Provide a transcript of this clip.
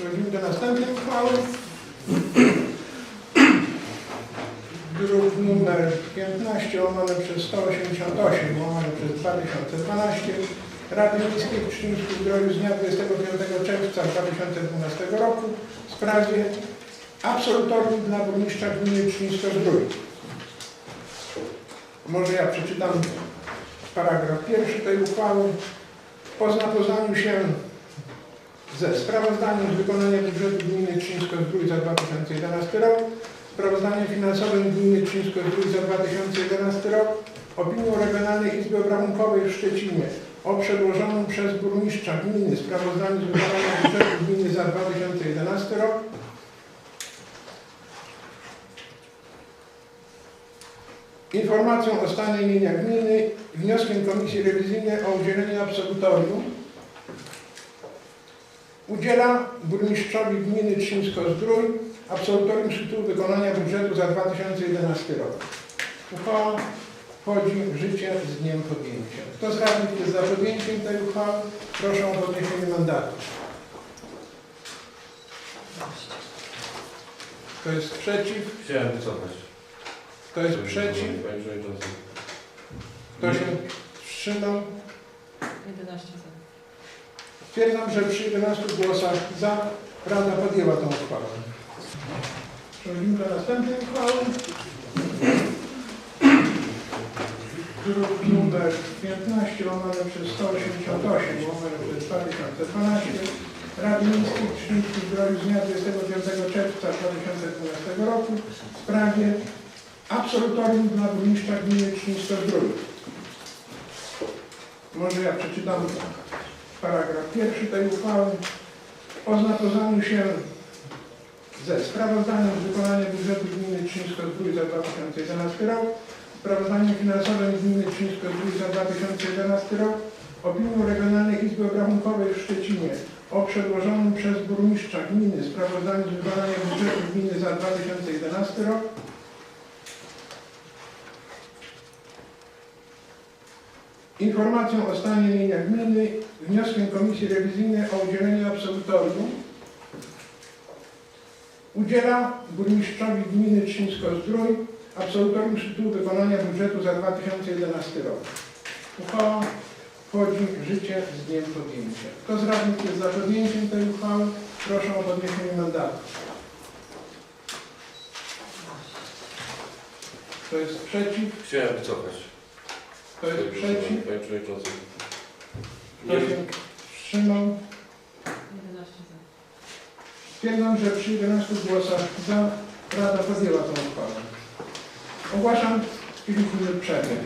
Przechodzimy do następnej uchwały. Druk numer 15 łamane przez 188 łamane przez 2012 Rady Miejskiej w Pszczyńskim Zdroju z dnia 25 czerwca 2012 roku w sprawie absolutorium dla burmistrza gminy Pszczyńsko-Zdrój. Może ja przeczytam paragraf pierwszy tej uchwały. Po zapoznaniu się ze sprawozdaniem z wykonania budżetu gminy Trzyńsko-Zdrój za 2011 rok, sprawozdaniem finansowym gminy Trzyńsko-Zdrój za 2011 rok, opinią Regionalnej Izby Obrachunkowej w Szczecinie o przedłożonym przez burmistrza gminy sprawozdaniu z wykonania budżetu gminy za 2011 rok, informacją o stanie mienia gminy, wnioskiem Komisji Rewizyjnej o udzielenie absolutorium udziela burmistrzowi gminy Trzyńsko-Zdrój absolutorium z tytułu wykonania budżetu za 2011 rok. Uchwała wchodzi w życie z dniem podjęcia. Kto z radnych jest za podjęciem tej uchwały? Proszę o podniesienie mandatu. Kto jest przeciw? Chciałem wycofać. Kto jest przeciw? Panie Przewodniczący. Kto się wstrzymał? 11 za. Stwierdzam, że przy 11 głosach za Rada podjęła tę uchwałę. Przechodzimy do następnej uchwały. Druk numer 15 łamane przez 188 łamane przez 2012 Rady Miejskiej w Pszczyńskim Zdroju z dnia 25 czerwca 2012 roku w sprawie absolutorium dla burmistrza gminy Pszczyńsko-Zdrój. Może ja przeczytam paragraf pierwszy tej uchwały. Po zapoznaniu się ze sprawozdaniem z wykonania budżetu gminy Trzyńsko-Zdrój za 2011 rok, sprawozdaniem finansowym gminy Trzyńsko-Zdrój za 2011 rok, opinią Regionalnej Izby Obrachunkowej w Szczecinie o przedłożonym przez burmistrza gminy sprawozdaniu z wykonania budżetu gminy za 2011 rok, informacją o stanie mienia gminy, wnioskiem Komisji Rewizyjnej o udzielenie absolutorium udziela burmistrzowi gminy Trzyńsko-Zdrój absolutorium z tytułu wykonania budżetu za 2011 rok. Uchwała wchodzi w życie z dniem podjęcia. Kto z radnych jest za podjęciem tej uchwały? Proszę o podniesienie mandatu. Kto jest przeciw? Chciałem wycofać. Kto jest przeciw? Panie Przewodniczący. Kto się wstrzymał? 11 za. Stwierdzam, że przy 11 głosach za Rada podjęła tę uchwałę. Ogłaszam 10 minut przerwy.